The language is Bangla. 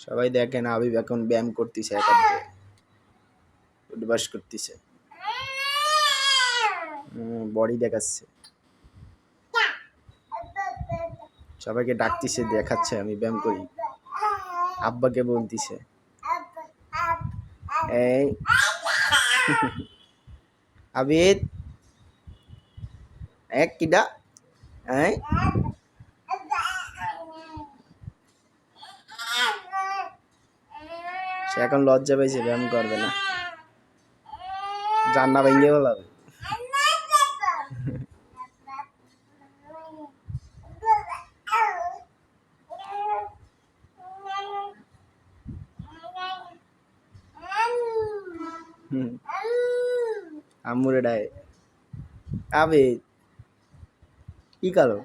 সবাই দেখেন আবিব এখন ব্যায়াম করতেছে একান্তে। উঠবাস করতেছে। বডি দেখাচ্ছে। সবাইকে ডাকতেছে, দেখাচ্ছে, আমি ব্যায়াম করি। আব্বাকে বলতিছে। এই। আবিদ। এক কিডা। এই। সে এখন লজ্জা পাইছে ব্যায়াম করবে না। জান্না ভেঙে বলাবে আম্মুরে ডায় আবে, কি কালো?